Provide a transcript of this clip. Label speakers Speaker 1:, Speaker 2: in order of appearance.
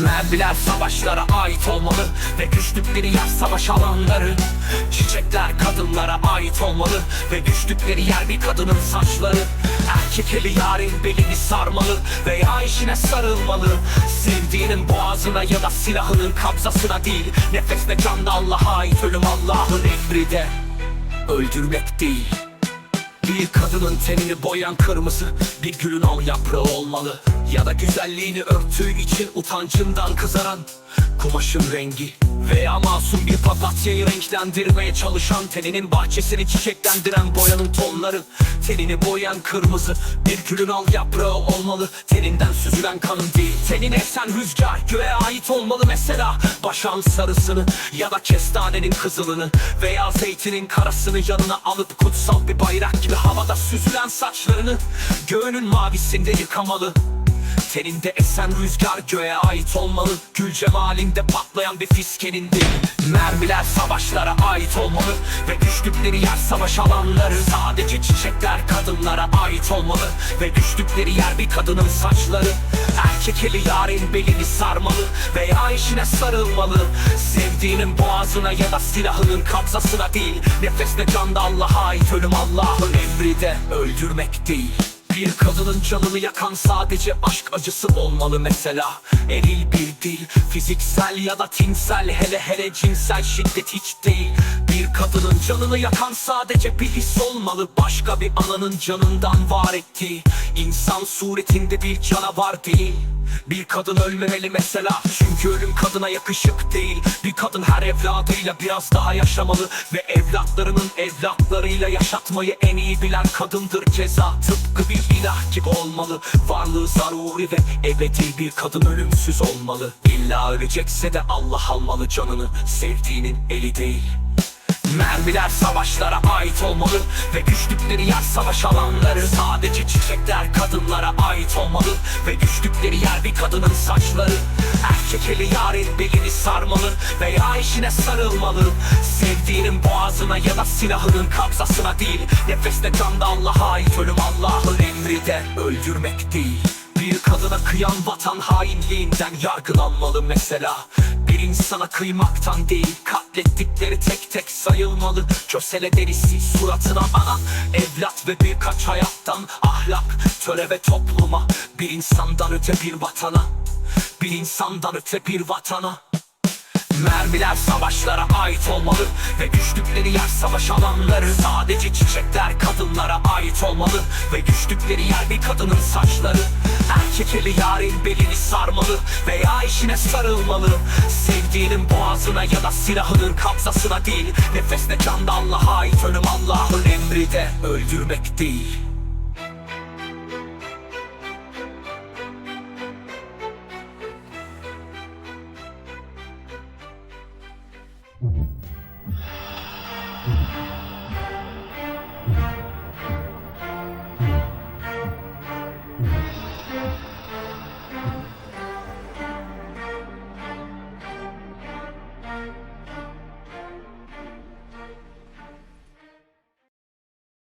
Speaker 1: Mermiler savaşlara ait olmalı Ve güçlükleri yer savaş alanları. Çiçekler kadınlara ait olmalı Ve güçlükleri yer bir kadının saçları. Erkek eli yarın belini sarmalı Veya eşine sarılmalı. Sevdiğinin boğazına ya da silahının kabzasına değil Nefes ve can da Allah'a ait ölüm Allah'ın emride Öldürmek değil bir kadının tenini boyayan kırmızı Bir gülün al yaprağı olmalı Ya da güzelliğini örttüğü için utancından kızaran Kumaşın rengi veya masum bir papatyayı renklendirmeye çalışan Teninin bahçesini çiçeklendiren boyanın tonları Tenini boyayan kırmızı bir gülün al yaprağı olmalı. Teninden süzülen kanın değil Tenin esen rüzgar göğe ait olmalı mesela. Başan sarısını ya da kestanenin kızılını Veya zeytinin karasını yanına alıp kutsal bir bayrak gibi havada süzülen saçlarını Göğünün mavisinde yıkamalı Teninde esen rüzgar göğe ait olmalı. Gül cemalinde patlayan bir fiskenin değil Mermiler savaşlara ait olmalı. Ve güçlükleri yer savaş alanları. Sadece çiçekler kadınlara ait olmalı. Ve güçlükleri yer bir kadının saçları. Erkek eli yarın belini sarmalı. Veya eşine sarılmalı. Sevdiğinin boğazına ya da silahının kabzasına değil. Nefes ve can da Allah'a ait ölüm Allah'ın emride Öldürmek değil bir kadının canını yakan sadece aşk acısı olmalı mesela. Eril bir dil, fiziksel ya da tinsel Hele hele cinsel şiddet hiç değil Bir kadının canını yakan sadece bir his olmalı. Başka bir ananın canından var ettiği İnsan suretinde bir canavar değil. Bir kadın ölmemeli mesela. Çünkü ölüm kadına yakışık değil. Bir kadın her evladıyla biraz daha yaşamalı Ve evlatlarının evlatlarıyla yaşatmayı en iyi bilen kadındır ceza. Tıpkı bir ilah gibi olmalı. Varlığı zaruri ve ebedi bir kadın ölümsüz olmalı. İlla ölecekse de Allah almalı canını. Sevdiğinin eli değil Mermiler savaşlara ait olmalı Ve güçlükleri yer savaş alanları. Sadece çiçekler kadınlara ait olmalı Ve güçlükleri yer bir kadının saçları. Erkek eli yarın belini sarmalı Veya eşine sarılmalı. Sevdiğinin boğazına ya da silahının kabzasına değil Nefeste can da Allah'a ait ölüm Allah'ın emride Öldürmek değil. Bir kadına kıyan vatan hainliğinden yargılanmalı mesela. Bir insana kıymaktan değil katlettikleri tek tek sayılmalı. Kösele derisi suratına anan evlat ve birkaç hayattan ahlak Töre ve topluma. Bir insandan öte bir vatana. Bir insandan öte bir vatana. Mermiler savaşlara ait olmalı Ve güçlükleri yer savaş alanları. Sadece çiçekler kadınlara ait olmalı Ve güçlükleri yer bir kadının saçları. Erkek eli yarın belini sarmalı Veya eşine sarılmalı. Sevdiğinin boğazına ya da silahının kabzasına değil. Nefesle can da Allah'a ait ölüm Allah'ın emri de öldürmek değil